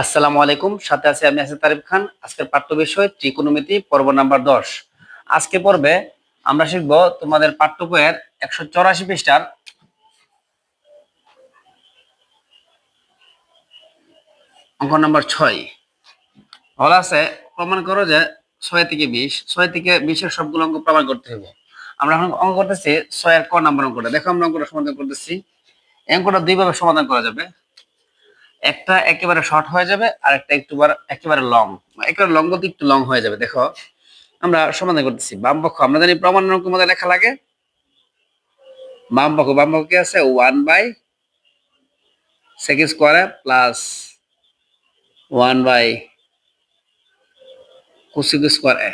আসসালামু আলাইকুম। সাথে আছে আমি আছি তারিফ খান। আজকের পাঠ্য বিষয় ত্রিকোণমিতি, পর্ব নাম্বার দশ। আজকে পর্বে আমরা শিখব তোমাদের পাঠ্য বইয়ের একশো চৌরাশি পৃষ্ঠার অঙ্ক নাম্বার ছয়। বলা আছে, প্রমাণ করো যে ছয় থেকে বিশ, ছয় থেকে বিশের সবগুলো অঙ্ক প্রমাণ করতে হবে আমরা এখন অঙ্ক করতেছি, ছয়ের ক নাম্বার অঙ্কটা। দেখো আমরা অঙ্কটা সমাধান করতেছি। অঙ্কটা দুইভাবে সমাধান করা যাবে। একটা একেবারে শর্ট হয়ে যাবে আর একটা একটু বার- একেবারে লং একেবারে লং বলতে একটু লং হয়ে যাবে, দেখো। আমরা সমাধান করতেছি। বাম পক্ষ, আমরা জানি প্রমাণ মধ্যে লেখা লাগে। বাম পক্ষ বাম পক্ষ কি আছে? ওয়ান বাই সেকেন্ড স্কোয়ারে plus one by cosec square A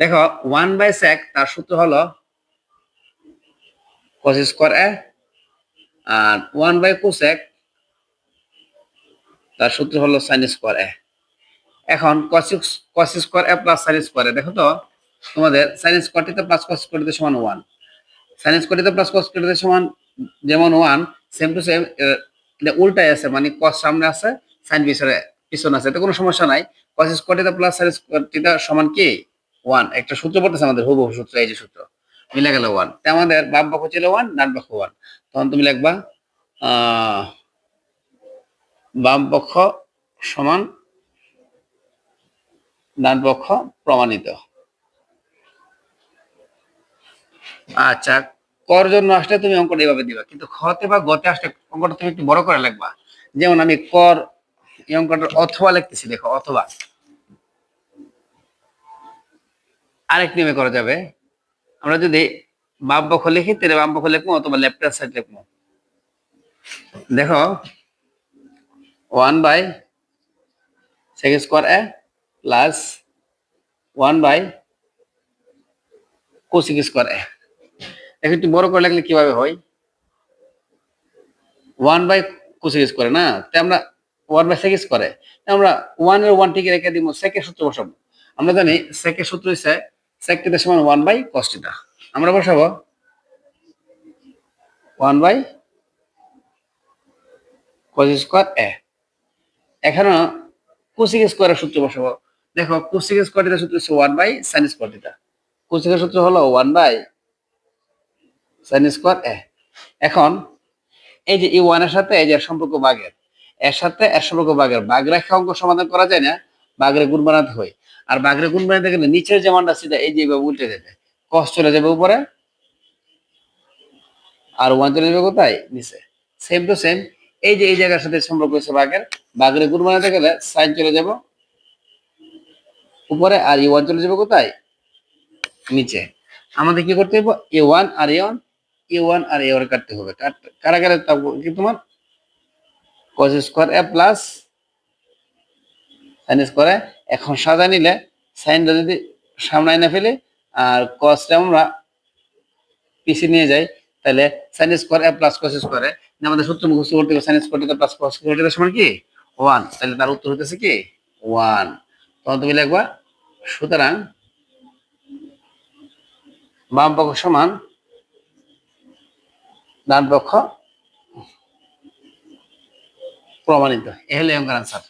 দেখো ওয়ান বাই সেক তার সূত্র হলো কস স্কোয়ার এ আর ওয়ান বাই কোসেক তার সূত্র হলো সাইন স্কোয়ার এ এখন cosec cos square A plus sine square A দেখো তো, তোমাদের সাইন স্কোয়ারটিতে প্লাস কস স্কোয়ারটিতে সমান ওয়ান সাইন স্কোয়ারটিতে প্লাস কস স্কোয়ারটিতে সমান যেমন ওয়ান সেম টু সেম এটা উল্টাই আছে মানে কস সামনে আছে সাইন পিছনে পিছনে আছে এতে কোনো সমস্যা নাই। কস স্কোয়ারটিতে প্লাস সাইন স্কোয়ারটিতে সমান কি? ওয়ান একটা সূত্র পড়তেছে আমাদের, হুবহু সূত্র, এই যে সূত্র, মিলে গেল ওয়ান আমাদের বাম পক্ষ ছিল ওয়ান ডান পক্ষ ওয়ান তখন তুমি লিখবা, আহ বাম পক্ষ সমান, ডান পক্ষ প্রমাণিত। আচ্ছা কর জন্য আসলে তুমি অঙ্কটা এইভাবে দিবা, কিন্তু খতে বা গতে আসলে অঙ্কটা তুমি একটু বড় করে লিখবা। যেমন আমি কর, এই অঙ্কটার অথবা লিখতেছি, দেখো, অথবা। আরেক নিয়মে করা যাবে। আমরা যদি বাম পক্ষ লিখি, তাহলে বাম পক্ষ লিখব, অথবা লেফট হ্যান্ড সাইড লিখব। দেখো one by second square A plus one by cosec square A. এখন একটু বড় করে লাগলে কীভাবে হয়? ওয়ান বাই কোসিক স্কোয়ারে না? তাই আমরা ওয়ান বাই সেকেন্ড স্কোয়ারে আমরা ওয়ানের ওয়ান টিকে রেখে দিব, সেকের সূত্র বসাবো। আমরা জানি সেকের সূত্র সেক টিতে সমান ওয়ান বাই কস্টিটা আমরা বসাবো one by cos square A. এখানে কোসিক স্কোয়ারের সূত্র বসাবো। দেখো, কোসিক স্কোয়ারটির সূত্র হচ্ছে ওয়ান বাই সাইন স্কোয়ারটিটা কোসিকের সূত্র হলো one by sine square A এখন, এই যে এই ওয়ানের সাথে এই যে এর সম্পর্ক বাগের এর সাথে এর সম্পর্ক বাগের বাঘ রেখা অঙ্ক সমাধান করা যায় না বাগরে গুণ বানাতে হয়। আর বাগরে গুণ বানাতে গেলে নিচের যে মানটা সেটা এই যে এইভাবে উল্টে যাবে কস চলে যাবে উপরে, আর ওয়ান চলে যাবে কোথায়? নিচে। সেম টু সেম এই যে এই জায়গার সাথে সম্পর্ক হচ্ছে বাঘের বাঘের গুণ বানাতে গেলে সাইন চলে যাব। উপরে আর ই ওয়ান চলে যাব কোথায়? নিচে। আমাদের কি করতে হবে এ ওয়ান আর এ ওয়ান এ ওয়ান আর এ ওয়ান কাটতে হবে। কারা কারা কি তোমার? Cos square A plus sine square এখন সাজা নিলে সাইনটা যদি সামনে না ফেলে, আর কসটা আমরা পিছিয়ে নিয়ে যাই, তাহলে sine square A plus cos square আমাদের সূত্র মুখস্থ করতে হবে sine square plus cos square সমান কি? ওয়ান, তাহলে তার উত্তর হইতেছে কি? ওয়ান। তখন তুমি লিখবা, সুতরাং বাম পক্ষ সমান ডান পক্ষ প্রমাণিত। এ হলো অঙ্কের আনসার